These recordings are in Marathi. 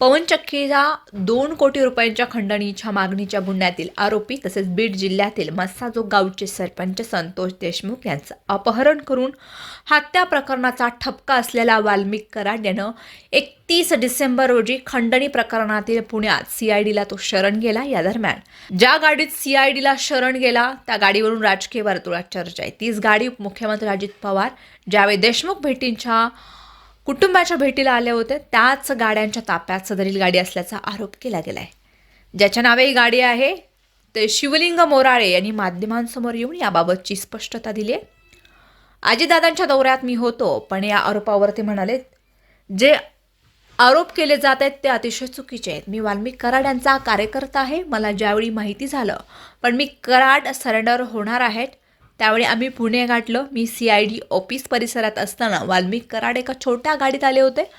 पवनचक्कीला दोन कोटी रुपयांच्या खंडणीच्या मागणीच्या गुन्ह्यातील आरोपी तसेच बीड जिल्ह्यातील मस्साजो गावचे सरपंच संतोष देशमुख यांचं अपहरण करून हत्या प्रकरणाचा ठपका असलेला वाल्मिक कराड यानं एकतीस डिसेंबर रोजी खंडणी प्रकरणातील पुण्यात सीआयडीला तो शरण गेला या दरम्यान. ज्या गाडीत सीआयडीला शरण गेला त्या गाडीवरून राजकीय वर्तुळात चर्चा आहे. तीच गाडी उपमुख्यमंत्री अजित पवार ज्यावेळी देशमुख भेटींच्या कुटुंबाच्या भेटीला आले होते त्याच गाड्यांच्या ताप्यात सदरील गाडी असल्याचा आरोप केला गेला आहे ज्याच्या नावे ही गाडी आहे ते शिवलिंग मोराळे यांनी माध्यमांसमोर येऊन याबाबतची स्पष्टता दिली आहे. आजीदादांच्या दौऱ्यात मी होतो पण या आरोपावर ते म्हणाले जे आरोप केले जात आहेत ते अतिशय चुकीचे आहेत. मी वाल्मिक कराड यांचा कार्यकर्ता आहे मला ज्यावेळी माहिती झालं पण मी कराड सरेंडर होणार आहेत त्यावेळी आम्ही पुणे गाठलं. मी सी आय डी ऑफिस परिसरात असताना वाल्मिक कराड एका छोट्या गाडीत आले होते.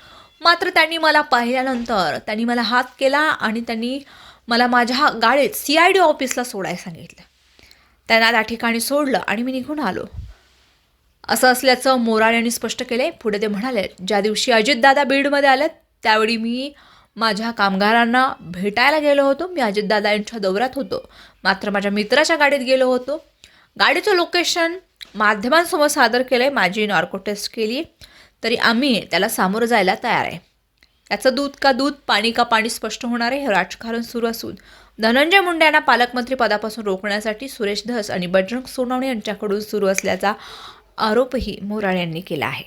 मात्र त्यांनी मला पाहिल्यानंतर त्यांनी मला हात केला आणि त्यांनी मला माझ्या गाडीत सी आय डी ऑफिसला सोडायला सांगितलं. त्यांना त्या ठिकाणी सोडलं आणि मी निघून आलो. असं असल्याचं मोराळ यांनी स्पष्ट केले. पुढे ते म्हणाले ज्या दिवशी अजितदादा बीडमध्ये आले त्यावेळी मी माझ्या कामगारांना भेटायला गेलो होतो. मी अजितदादा यांच्या दौऱ्यात होतो. मात्र माझ्या मित्राच्या गाडीत गेलो होतो. गाडीचं लोकेशन माध्यमांसमोर सादर केलं आहे माझी नॉर्को टेस्ट केली तरी आम्ही त्याला सामोरं जायला तयार आहे. याचं दूध का दूध पाणी का पाणी स्पष्ट होणार आहे हे राजकारण सुरू असून धनंजय मुंडे यांना पालकमंत्री पदापासून रोखण्यासाठी सुरेश धस आणि बजरंग सोनवणे यांच्याकडून सुरू असल्याचा आरोपही मोराळे यांनी केला आहे.